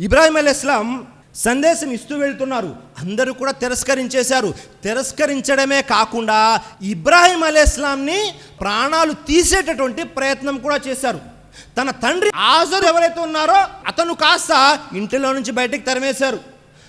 ఇబ్రాహిం అలీ ఇస్లాం సందేశం ఇస్తూ వెళ్తున్నారు. అందరూ కూడా తిరస్కరించేశారు. తిరస్కరించడమే కాకుండా ఇబ్రాహిం అలీ ఇస్లాంని ప్రాణాలు తీసేటటువంటి ప్రయత్నం కూడా చేశారు. తన తండ్రి ఆజరు ఎవరైతే ఉన్నారో అతను కాస్త ఇంటిలో నుంచి బయటికి తరిమేశారు.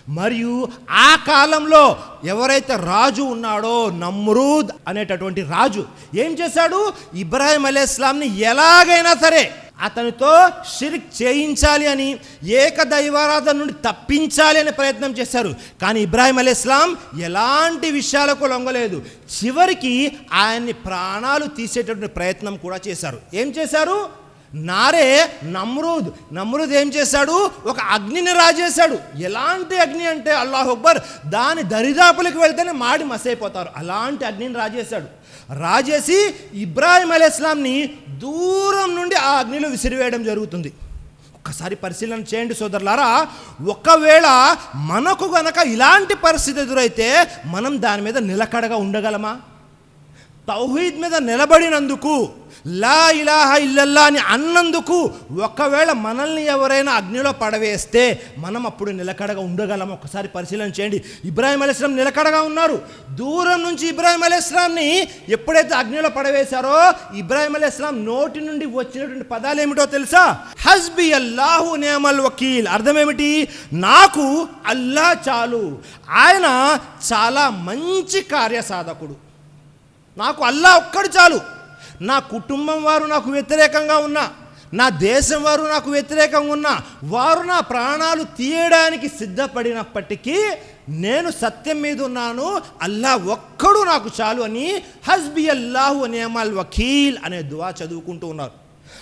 మరియు ఆ కాలంలో ఎవరైతే రాజు ఉన్నాడో నమ్రూద్ అనేటటువంటి రాజు ఏం చేశాడు? ఇబ్రాహిం అలీ ఇస్లాంని ఎలాగైనా సరే అతనితో షిరిక్ చేయించాలి అని ఏకదైవారాధన నుండి తప్పించాలి అనే ప్రయత్నం చేశారు. కానీ ఇబ్రాహిం అలీ ఇస్లాం ఎలాంటి విషయాలకు లొంగలేదు. చివరికి ఆయన్ని ప్రాణాలు తీసేటటువంటి ప్రయత్నం కూడా చేశారు. ఏం చేశారు? నారే నమ్రూద్. నమ్రూద్ ఏం చేశాడు? ఒక అగ్నిని రాజేశాడు. ఎలాంటి అగ్ని అంటే అల్లాహ్ అక్బర్? దాని దరిదాపులకు వెళ్తేనే మాడి మసైపోతారు. అలాంటి అగ్నిని రాజేశాడు. రాజేసి ఇబ్రాహిం అలీ ఇస్లాంని దూరం నుండి ఆ అగ్నిలో విసిరివేయడం జరుగుతుంది. ఒక్కసారి పరిశీలన చేయండి సోదరులారా. ఒకవేళ మనకు గనక ఇలాంటి పరిస్థితి ఎదురైతే మనం దాని మీద నిలకడగా ఉండగలమా? తౌహీద్ మీద నిలబడినందుకు లా ఇలాహ ఇల్లల్లా అని అన్నందుకు ఒకవేళ మనల్ని ఎవరైనా అగ్నిలో పడవేస్తే మనం అప్పుడు నిలకడగా ఉండగలం ఒకసారి పరిశీలన చేయండి. ఇబ్రాహిం అలీస్లాం నిలకడగా ఉన్నారు. దూరం నుంచి ఇబ్రాహిం అలీస్లాంని ఎప్పుడైతే అగ్నిలో పడవేశారో ఇబ్రాహిం అలీస్లాం నోటి నుండి వచ్చినటువంటి పదాలు ఏమిటో తెలుసా? హస్బి అల్లాహు నేమల్ వకీల్. అర్థమేమిటి నాకు అల్లా చాలు. ఆయన చాలా మంచి కార్యసాధకుడు. నాకు అల్లా ఒక్కడు చాలు. నా కుటుంబం వారు నాకు వ్యతిరేకంగా ఉన్నా నా దేశం వారు నాకు వ్యతిరేకంగా ఉన్నా వారు నా ప్రాణాలు తీయడానికి సిద్ధపడినప్పటికీ నేను సత్యం మీద ఉన్నాను అల్లా ఒక్కడు నాకు చాలు అని హస్బి అల్లాహు నేమల్ వకీల్ అనే దువా చదువుకుంటూ ఉన్నారు.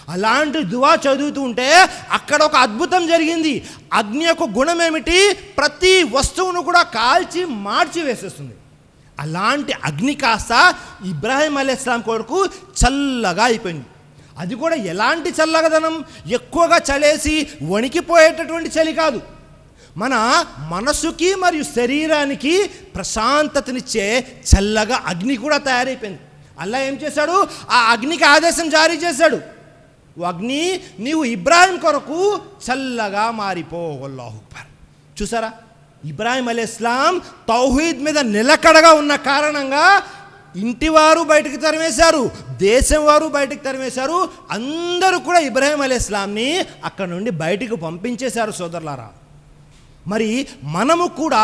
అలాంటి దువా చదువుతూ ఉంటే అక్కడ ఒక అద్భుతం జరిగింది. అగ్ని యొక్క గుణం ఏమిటి? ప్రతి వస్తువును కూడా కాల్చి మార్చి వేసేస్తుంది. అలాంటి అగ్ని కాస్త ఇబ్రాహిం అలీస్లాం కొరకు చల్లగా అయిపోయింది. అది కూడా ఎలాంటి చల్లగదనం? ఎక్కువగా చలేసి వణికిపోయేటటువంటి చలి కాదు. మన మనసుకి మరియు శరీరానికి ప్రశాంతతనిచ్చే చల్లగా అగ్ని కూడా తయారైపోయింది. అల్లా ఏం చేశాడు? ఆ అగ్నికి ఆదేశం జారీ చేశాడు. అగ్ని నీవు ఇబ్రాహిం కొరకు చల్లగా మారిపో చూసారా? ఇబ్రాహిం అలీ ఇస్లాం తౌహీద్ మీద నిలకడగా ఉన్న కారణంగా ఇంటి వారు బయటకు తరిమేశారు దేశం వారు బయటకు తరిమేశారు అందరూ కూడా ఇబ్రాహిం అలీ ఇస్లాంని అక్కడ నుండి బయటకు పంపించేశారు సోదరులారా. మరి మనము కూడా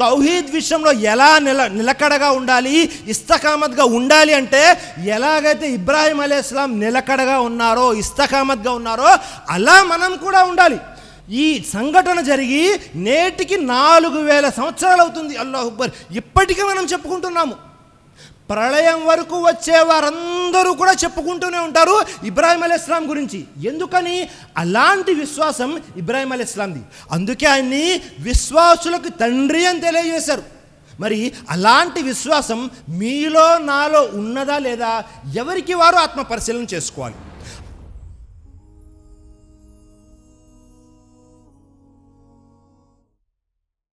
తౌహీద్ విషయంలో ఎలా నిల నిలకడగా ఉండాలి ఇస్తకామత్గా ఉండాలి అంటే ఎలాగైతే ఇబ్రాహిం అలీ ఇస్లాం నిలకడగా ఉన్నారో ఇస్తకామత్గా ఉన్నారో అలా మనం కూడా ఉండాలి. ఈ సంఘటన జరిగి నేటికి నాలుగు వేల సంవత్సరాలు అవుతుంది. అల్లాహ్ అక్బర్. ఇప్పటికీ మనం చెప్పుకుంటున్నాము. ప్రళయం వరకు వచ్చే వారందరూ కూడా చెప్పుకుంటూనే ఉంటారు ఇబ్రాహిం అలీ ఇస్లాం గురించి. ఎందుకని? అలాంటి విశ్వాసం ఇబ్రాహిం అలీ ఇస్లాంది అందుకే ఆయన్ని విశ్వాసులకు తండ్రి అని తెలియజేశారు. మరి అలాంటి విశ్వాసం మీలో నాలో ఉన్నదా లేదా? ఎవరికి వారు ఆత్మ పరిశీలన చేసుకోవాలి?